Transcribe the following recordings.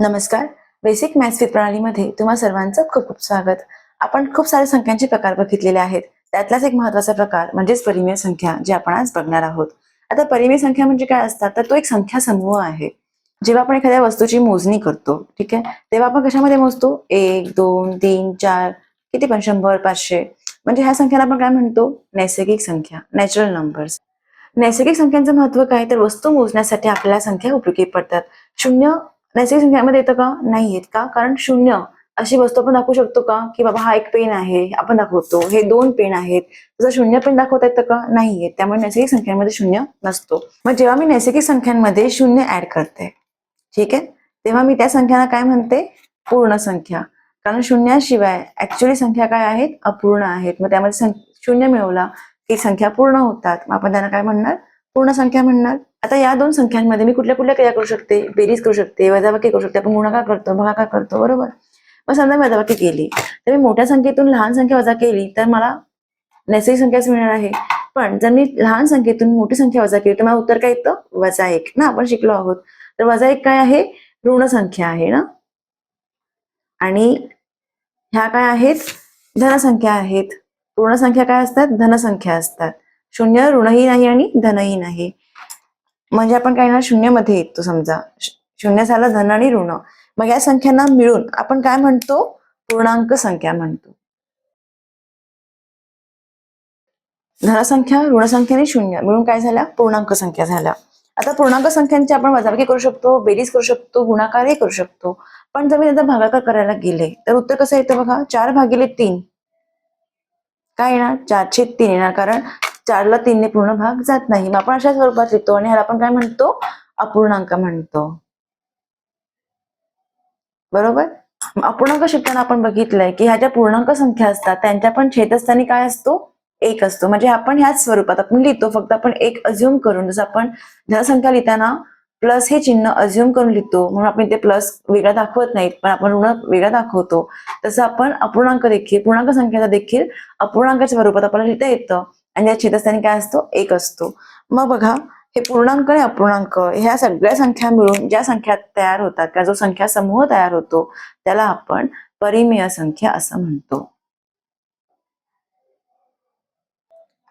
नमस्कार. Basic maths with प्रणालीमध्ये तुम्हा सर्वांचं खूप खूप स्वागत. आपण खूप सारे संख्यांचे प्रकार बघितलेले आहेत. त्यातलाच एक महत्त्वाचा प्रकार म्हणजेच परिमेय संख्या जे आपण आज बघणार आहोत. आता परिमेय संख्या म्हणजे काय असतात? तर तो एक संख्या समूह आहे. जेव्हा आपण एखाद्या वस्तूची मोजणी करतो ठीक आहे? तेव्हा आपण कशामध्ये मोजतो? एक दोन तीन चार किती पण? शंभर पाचशे. म्हणजे ह्या संख्याला आपण काय म्हणतो? नैसर्गिक संख्या नॅचरल नंबर्स नैसर्गिक संख्यांचं महत्त्व काय? तर वस्तू मोजण्यासाठी आपल्याला संख्या उपयोगी पडतात. शून्य नैसर्गिक संख्यामध्ये येतं का? नाही येत का? कारण शून्य. अशी वस्तू आपण दाखवू शकतो का? की बाबा हा एक पेन आहे आपण दाखवतो. हे दोन पेन आहेत. तसं शून्य पेन दाखवता येतं का? नाही येत. त्यामुळे नैसर्गिक संख्यांमध्ये शून्य नसतो. मग जेव्हा मी नैसर्गिक संख्यांमध्ये शून्य ऍड करते ठीक आहे? तेव्हा मी त्या संख्यांना काय म्हणते? पूर्ण संख्या. कारण शून्याशिवाय ऍक्च्युअली संख्या काय आहेत? अपूर्ण आहेत. मग त्यामध्ये सं- शून्य मिळवला की संख्या पूर्ण होतात. मग आपण त्यांना काय म्हणणार? पूर्ण संख्या म्हणणार. आता या दोन संख्यांमध्ये मी कुठल्या कुठल्या क्रिया करू शकते? बेरीज करू शकते वजाबाकी करू शकते. आपण गुणाकार करतो भागाकार करतो बरोबर? मग समजा मी वजाबाकी केली. तर मी मोठ्या संख्येतून लहान संख्या वजा केली तर मला नैसर्गिक संख्याच मिळणार आहे. पण जर मी लहान संख्येतून मोठी संख्या वजा केली तर मला उत्तर काय येतं? वजा एक. ना आपण शिकलो आहोत. तर वजा एक काय आहे? ऋण संख्या आहे ना? आणि ह्या काय आहेत? धनसंख्या आहेत. पूर्ण संख्या काय असतात? धनसंख्या असतात. शून्य ऋणही नाही आणि धनही नाही. म्हणजे आपण काय ना शून्यमध्ये येतो समजा. शून्य झालं धन आणि ऋण. मग या संख्यांना मिळून आपण काय म्हणतो? पूर्णांक संख्या म्हणतो. धनसंख्या ऋणसंख्या आणि शून्य मिळून काय झाल्या पूर्णांक संख्या झाल्या आता पूर्णांक संख्यांची आपण वजाबाकी करू शकतो बेरीज करू शकतो गुणाकारही करू शकतो. पण जर मी त्याचा भागाकार करायला गेले तर उत्तर कसं येतं बघा? चार भागिले तीन. काय येणार? चारशे तीन येणार. कारण चारला तीनने पूर्ण भाग जात नाही. मग आपण अशा स्वरूपात लिहितो आणि ह्याला आपण काय म्हणतो? अपूर्णांक म्हणतो. बरोबर? अपूर्णांक शिकताना आपण बघितलंय की ह्या ज्या पूर्णांक संख्या असतात त्यांच्या पण छेदस्थानी काय असतो? एक असतो. म्हणजे आपण ह्याच स्वरूपात आपण लिहितो. फक्त आपण एक अज्युम करून जसं आपण धनसंख्या लिहिताना प्लस हे चिन्ह अज्युम करून लिहितो म्हणून आपण ते प्लस वेगळा दाखवत नाहीत पण आपण ऋण वेगळा दाखवतो. तसं आपण अपूर्णांक देखील पूर्णांक संख्येचा देखील अपूर्णांकाच्या स्वरूपात आपल्याला लिहिता येतं. आणि या छेदस्थानी काय असतो? एक असतो. मग बघा हे पूर्णांक आणि अपूर्णांक ह्या सगळ्या संख्या मिळून ज्या संख्या तयार होतात किंवा जो संख्या समूह तयार होतो त्याला आपण परिमेय संख्या असं म्हणतो.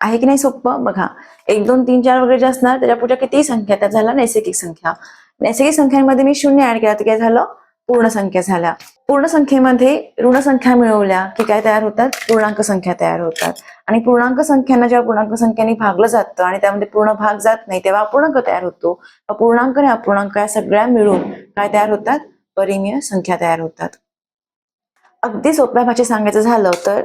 आहे की नाही सोपं बघा एक दोन तीन चार वगैरे जे असणार त्याच्या पुढच्या किती संख्या? त्या झाल्या नैसर्गिक संख्या. नैसर्गिक संख्यांमध्ये मी शून्य ऍड केला तर काय झालं? पूर्ण संख्या झाल्या. पूर्ण संख्येमध्ये ऋण संख्या मिळवल्या की काय तयार होतात? पूर्णांक संख्या तयार होतात. आणि पूर्णांक संख्यांना जेव्हा पूर्णांक संख्येने भागलं जातं आणि त्यामध्ये पूर्ण भाग जात नाही तेव्हा अपूर्णांक तयार होतो. अपूर्णांक आणि अपूर्णांक या सगळ्या मिळून काय तयार होतात? परिमेय संख्या तयार होतात. अगदी सोप्या भाषेत सांगायचं झालं तर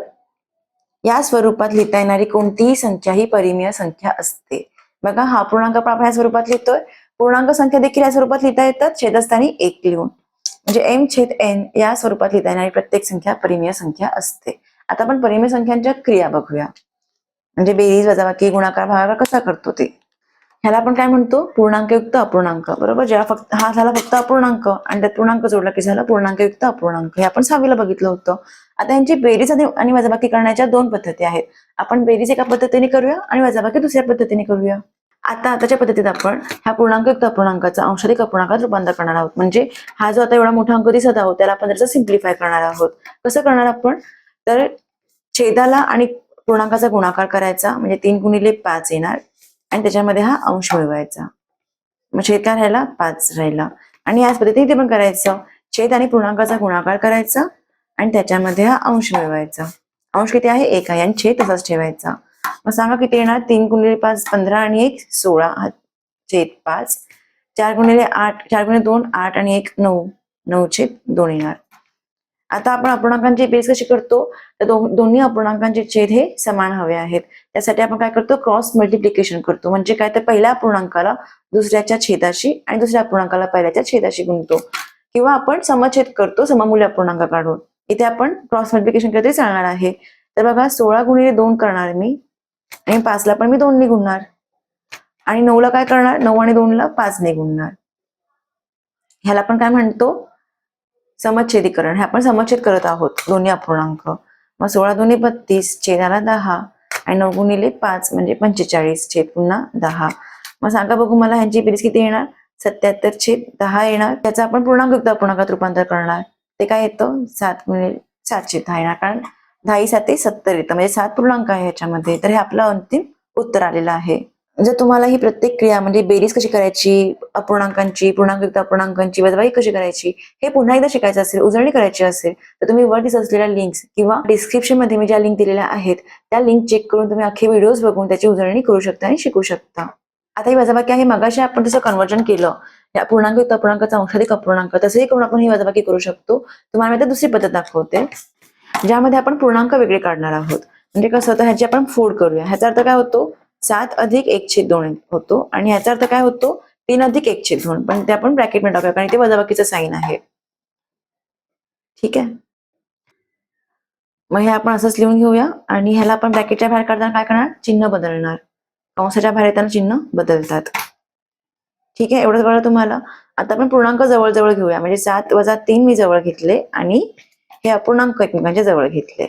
या स्वरूपात लिहिता येणारी कोणतीही संख्या ही परिमेय संख्या असते. बघा हा पूर्णांक आपण या स्वरूपात लिहितोय. पूर्णांक संख्या देखील या स्वरूपात लिहिता येतात. छेदस्थानी एक लिहून. म्हणजे एम छेद एन या स्वरूपात लिहिता येणारी प्रत्येक संख्या परिमेय संख्या असते. आता आपण परिमेय संख्यांच्या क्रिया बघूया. म्हणजे बेरीज वजाबाकी गुणाकार भागाकार कसा करतो ते. ह्याला आपण काय म्हणतो? पूर्णांकयुक्त अपूर्णांक. बरोबर? ज्या फक्त हा झाला फक्त अपूर्णांक आणि त्यात पूर्णांक जोडला की झाला पूर्णांकयुक्त अपूर्णांक. हे आपण सहावीला बघितलं होतं. आता यांची बेरीज आणि वजाबाकी करण्याच्या दोन पद्धती आहेत. आपण बेरीज एका पद्धतीने करूया आणि वजाबाकी दुसऱ्या पद्धतीने करूया. आता आताच्या पद्धतीत आपण ह्या पूर्णांकयुक्त अपूर्णांकाचा अंशाधिक अपूर्णांकात रूपांतर करणार आहोत. म्हणजे हा जो आता एवढा मोठा अंक दिसत आहोत त्याला आपण त्याचा सिम्प्लिफाय करणार आहोत. कसं करणार आपण? तर छेदाला आणि पूर्णांकाचा गुणाकार करायचा म्हणजे तीन गुणिले पाच येणार आणि त्याच्यामध्ये हा अंश मिळवायचा. मग छेद काय राहिला पाच राहिला. आणि याच पद्धतीने ते पण करायचं. छेद आणि पूर्णांकाचा गुणाकार करायचा आणि त्याच्यामध्ये हा अंश मिळवायचा. अंश किती आहे? एक आहे. आणि छेद तसाच ठेवायचा. मग सांगा किती येणार? तीन गुणिले पाच पंधरा आणि एक सोळा. छेद पाच. चार गुणिले आठ चार गुणिले दोन आठ आणि एक नऊ. नऊ छेद दोन येणार. आता आपण अपूर्णांकांची बेस कशी करतो? तर दोन्ही अपूर्णांकांचे छेद हे समान हवे आहेत. त्यासाठी आपण काय करतो? क्रॉस मल्टिप्लिकेशन करतो. म्हणजे काय? तर पहिल्या अपूर्णांकाला दुसऱ्याच्या छेदाशी आणि दुसऱ्या अपूर्णांकाला पहिल्याच्या छेदाशी गुणतो. किंवा आपण समछेद करतो सममूल्य अपूर्णांक काढून इथे आपण क्रॉस मल्टिप्लिकेशन केलं तरी चालणार आहे. तर बघा सोळा गुणिले दोन करणार मी. आणि पाचला पण मी दोनने गुणणार. आणि नऊला काय करणार? नऊ आणि दोनला पाच गुणणार. ह्याला आपण काय म्हणतो? समच्छेदीकरण. हे आपण समच्छेद करत आहोत दोन्ही अपूर्णांक. मग सोळा दोन्ही बत्तीस छेदाला दहा. आणि नऊ गुणिले पाच म्हणजे पंचेचाळीस छेद पुन्हा दहा. मग सांगा बघू मला ह्यांची बेरीज किती येणार? सत्याहत्तर छेद दहा येणार. त्याचा आपण पूर्णांक अपूर्णांकात रूपांतर करणार. ते काय येतं? सात गुणिले सातशे दहा येणार. कारण दहा साते सत्तर. येतं म्हणजे सात पूर्णांक आहे ह्याच्यामध्ये. तर हे आपलं अंतिम उत्तर आलेलं आहे. जर तुम्हाला ही प्रत्येक क्रिया म्हणजे बेरीज कशी करायची अपूर्णांकांची पूर्णांक अपूर्णांकांची वजबाई कशी करायची हे पुन्हा एकदा शिकायचं असेल उजळणी करायची असेल तर तुम्ही वर दिसत असलेल्या लिंक्स किंवा डिस्क्रिप्शनमध्ये मी ज्या लिंक दिलेल्या आहेत त्या लिंक चेक करून तुम्ही अख्खे व्हिडिओज बघून त्याची उजळणी करू शकता आणि शिकू शकता. आता ही वजाबाकी आहे. मगाशी आपण जसं कन्वर्जन केलं या पूर्णांक युक्त अपूर्णांकाचा अंशाधिक अपूर्णांक तसंही करून आपण ही वजाबाकी करू शकतो. तुम्हाला मी आता दुसरी पद्धत दाखवते. ज्यामध्ये आपण पूर्णांक वेगळे काढणार आहोत. म्हणजे कसं होतं ह्याची आपण फोड करूया. ह्याचा अर्थ काय होतो? सात अधिक एक छेद दोन होतो. आणि ह्याचा अर्थ काय होतो? तीन अधिक एक छेद दोन. पण ते आपण ब्रॅकेटमध्ये टाकूया कारण ते वजाबाकीचं साईन आहे. ठीक आहे? मग हे आपण असंच लिहून घेऊया. आणि ह्याला आपण ब्रॅकेटच्या बाहेर काढताना काय करणार? चिन्ह बदलणार. कंसाच्या बाहेर येताना चिन्ह बदलतात. ठीक आहे? एवढं कळलं तुम्हाला? आता आपण पूर्णांक जवळ जवळ घेऊया. म्हणजे सात वजा तीन मी जवळ घेतले आणि हे अपूर्णांक एकमेकांच्या जवळ घेतले.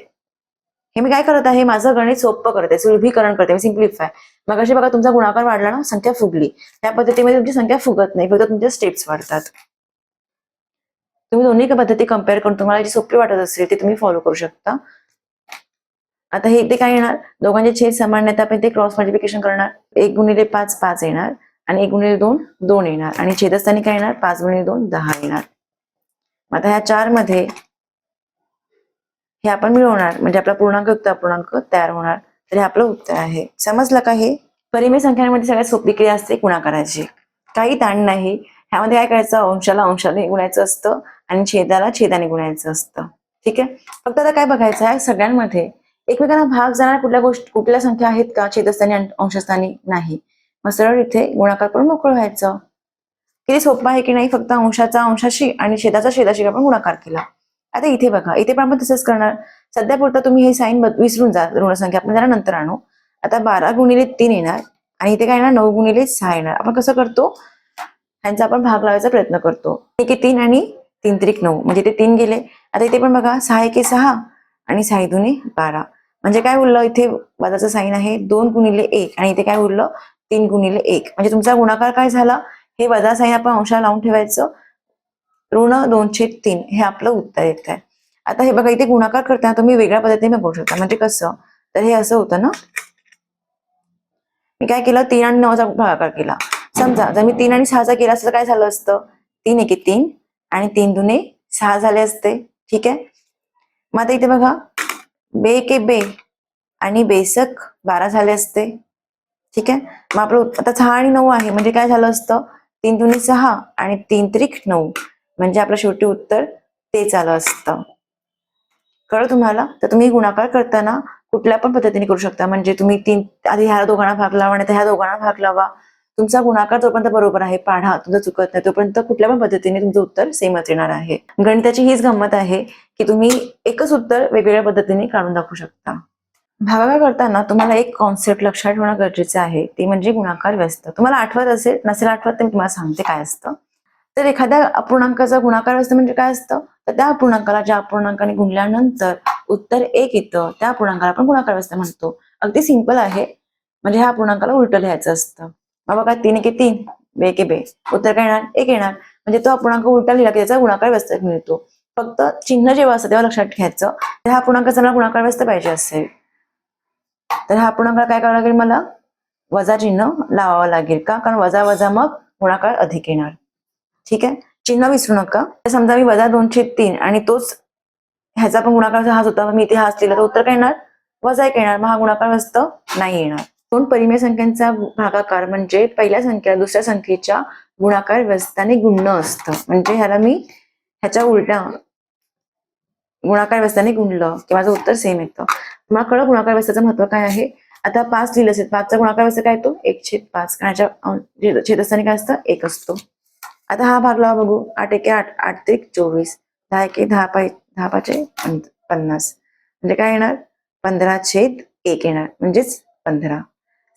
हे मी काय करत आहे? माझं गणित सोपं करते सुलभीकरण करते. मी सिम्प्लिफाय मग अशी बघा तुमचा गुणाकार वाढला ना संख्या फुगली. त्या पद्धतीमध्ये तुमची संख्या फुगत नाही. फक्त तुमच्या स्टेप्स वाढतात. तुम्ही दोन्ही पद्धती कंपेअर करून तुम्हाला जी सोपी वाटत असेल ती तुम्ही फॉलो करू शकता. आता हे ते काय येणार? दोघांचे छेद समान नाही आपण ते क्रॉस मल्टिप्लिकेशन करणार. एक गुणिले पाच पाच येणार. आणि एक गुणिले दोन दोन येणार. आणि छेदस्थानी काय येणार? पाच गुणिले दोन दहा येणार. आता ह्या चारमध्ये हे आपण मिळवणार. म्हणजे आपला पूर्णांक युक्त अपूर्णांक तयार होणार. तर हे आपलं उत्तर आहे. समजलं का हे? परिमेय संख्यांमध्ये सगळ्यात सोपी क्रिया असते गुणाकाराची. काही ताण नाही. ह्यामध्ये काय करायचं? अंशाला अंशाने गुणायचं असतं आणि छेदाला छेदाने गुणायचं असतं. ठीक आहे? फक्त आता काय बघायचं आहे? सगळ्यांमध्ये एकमेकांना भाग जाणार कुठल्या गोष्टी कुठल्या संख्या आहेत का? छेदस्थानी अंशस्थानी नाही. मग सरळ इथे गुणाकार करून मोकळं व्हायचं. किती सोपं आहे की नाही? फक्त अंशाचा अंशाशी आणि छेदाचा छेदाशी आपण गुणाकार केला. आता इथे बघा इथे पण आपण तसंच करणार. सध्या पुरता तुम्ही हे साईन विसरून जा ऋणसंख्या. आपण जरा नंतर आणू. आता बारा गुणिले तीन येणार आणि इथे काय येणार? नऊ गुणिले सहा येणार. आपण कसं करतो? ह्यांचा आपण भाग लावायचा प्रयत्न करतो. एक तीन आणि तीन त्रिक नऊ. म्हणजे ते तीन गेले. आता इथे पण बघा सहा एके सहा आणि सहा दुने बारा. म्हणजे काय उरलं? इथे वादाचं साईन आहे दोन गुणिले एक आणि इथे काय उरलं? तीन गुणिले एक. म्हणजे तुमचा गुणाकार काय झाला? हे वजा साईन आपण अंशाला लावून ठेवायचं. ऋण दोनशे तीन हे आपलं उत्तर येत आहे आता हे बघा इथे गुणाकार करताना तुम्ही वेगळ्या पद्धतीने बघू शकता. म्हणजे कसं? तर हे असं होतं ना? मी काय केलं? तीन आणि नऊचा भागाकार केला. समजा जर मी तीन आणि सहाचा केला असं तर काय झालं असतं? तीन एके तीन आणि तीन दुने सहा झाले असते. ठीक आहे? मग आता इथे बघा बे के बे आणि बेसक बारा झाले असते. ठीक आहे? मग आपलं आता सहा आणि नऊ आहे. म्हणजे काय झालं असतं? तीन दुने सहा आणि तीन त्रिक नऊ. म्हणजे आपलं शेवटी उत्तर तेच आलं असतं. कळ तुम्हाला? तर तुम्ही गुणाकार करताना कुठल्या पण पद्धतीने करू शकता. म्हणजे तुम्ही तीन आधी ह्या दोघांना भाग लावा आणि ह्या दोघांना भाग लावा. तुमचा गुणाकार जोपर्यंत बरोबर आहे. पाढा तुमचा चुकत नाही. तोपर्यंत कुठल्या पण पद्धतीने तुमचं उत्तर सेमच येणार आहे. गणिताची हीच गंमत आहे की तुम्ही एकच उत्तर वेगवेगळ्या पद्धतीने काढून दाखवू शकता. भागाकार करताना तुम्हाला एक कॉन्सेप्ट लक्षात ठेवणं गरजेचं आहे. ती म्हणजे गुणाकार व्यस्त. तुम्हाला आठवत असेल नसेल आठवत तर मी तुम्हाला सांगते काय असतं. तर एखाद्या अपूर्णांकाचा गुणाकार व्यस्त म्हणजे काय असतं? तर त्या अपूर्णांकाला ज्या अपूर्णांकाने गुणल्यानंतर उत्तर एक येतं त्या अपूर्णांकाला आपण गुणाकार व्यवस्था म्हणतो. अगदी सिंपल आहे. म्हणजे ह्या अपूर्णांकाला उलट लिहायचं असतं. मग बघा तीन एके तीन बे के बे. उत्तर काय येणार? एक येणार. म्हणजे तो अपूर्णांक उलटा लिहिला की त्याचा गुणाकार व्यस्त मिळतो. फक्त चिन्ह जेव्हा असतं तेव्हा लक्षात घ्यायचं तर हा अपूर्णांकाचा मला गुणाकार व्यस्त पाहिजे असेल. तर हा अपूर्णांकाला काय करावं लागेल मला? वजा चिन्ह लावावं लागेल का? कारण वजा वजा मग गुणाकार अधिक येणार. ठीक आहे? चिन्ह विसरू नका. तर समजा मी वजा दोनशे तीन आणि तोच ह्याचा पण गुणाकार हाच होता. मी इथे हाच लिहिला तर उत्तर काय येणार? वजा एक येणार. मग हा गुणाकार व्यस्त नाही येणार. दोन परिमेय संख्यांचा भागाकार म्हणजे पहिल्या संख्या दुसऱ्या संख्येच्या गुणाकार व्यस्ताने गुण असतं. म्हणजे ह्याला मी ह्याच्या उलट्या गुणाकार व्यस्ताने गुणलं की माझं उत्तर सेम येतं. मला कळलं गुणाकार व्यस्ताचं महत्त्व काय आहे? आता पाच लिहिलं असेल. पाचचा गुणाकार व्यस्त काय येतो? एक छेद पाच. कारण ह्याच्या छेद- छेदस्थानी काय असतं? एक असतो. आता हा भाग लावा बघू. आठ एके आठ आठ ते चोवीस. दहा एके दहा पाय दहा पाचे पन्नास. म्हणजे काय येणार? पंधरा छेद एक येणार. म्हणजेच पंधरा.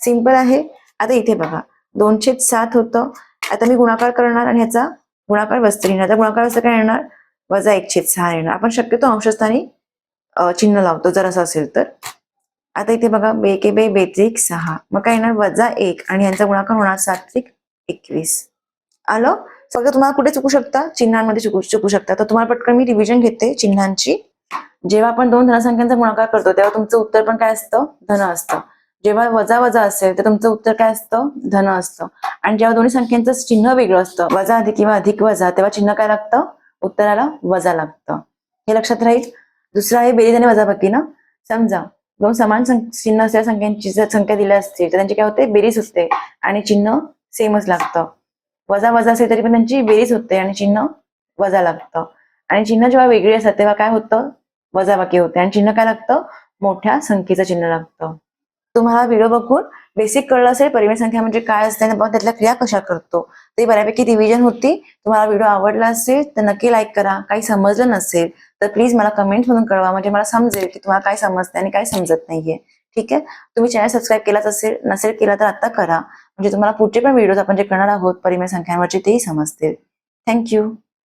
सिंपल आहे. आता इथे बघा. दोन छेद सात होतं. आता मी गुणाकार करणार आणि ह्याचा गुणाकार वस्त्र येणार तर गुणाकार वस्त्र काय येणार? वजा एक छेद सहा येणार. आपण शक्यतो अंशस्थानी चिन्ह लावतो. जर असं असेल तर. आता इथे बघा. बे के बे बेत्रिक सहा. मग काय येणार? वजा एक. आणि यांचा गुणाकार होणार सात्विक एकवीस. आलं? फक्त तुम्हाला कुठे चुकू शकता? चिन्हांमध्ये चुकू चुकू शकता. तर तुम्हाला पटकन मी रिव्हिजन घेते चिन्हांची. जेव्हा आपण दोन धनसंख्यांचा गुणाकार करतो तेव्हा तुमचं उत्तर पण काय असतं? धन असतं. जेव्हा वजा वजा असेल तर तुमचं उत्तर काय असतं? धन असतं. आणि जेव्हा दोन्ही संख्यांचं चिन्ह वेगळं असतं वजा अधिक किंवा अधिक वजा तेव्हा चिन्ह काय लागतं? उत्तराला वजा लागतं. हे लक्षात राहील. दुसरं आहे बेरीज आणि वजाबाकी ना? समजा दोन समान चिन्ह असलेल्या संख्यांची जर संख्या दिल्या असतील तर त्यांची काय होते? बेरीज होते. आणि चिन्ह सेमच लागतं. वजा वजा असेल तरी पण त्यांची बेरीज होते आणि चिन्ह वजा लागतं. आणि चिन्ह जेव्हा वेगळी असतात तेव्हा काय होतं? वजाबाकी होते. आणि चिन्ह काय लागतं? मोठ्या संख्येचं चिन्ह लागतं. तुम्हाला व्हिडिओ बघून बेसिक कळलं असेल परिमेय संख्या म्हणजे काय असते आणि आपण त्यातल्या क्रिया कशा करतो. ते बऱ्यापैकी डिव्हिजन होती. तुम्हाला व्हिडिओ आवडला असेल तर नक्की लाईक करा. काही समजलं नसेल तर प्लीज मला कमेंट म्हणून कळवा. म्हणजे मला समजेल की तुम्हाला काय समजते आणि काय समजत नाहीये. ठीक आहे? तुम्ही चॅनल सबस्क्राईब केलाच असेल नसेल केला तर आता करा. म्हणजे तुम्हाला पुढचे पण व्हिडिओज आपण जे करणार आहोत परिमेय संख्यांवरचे तेही समजतील. थँक्यू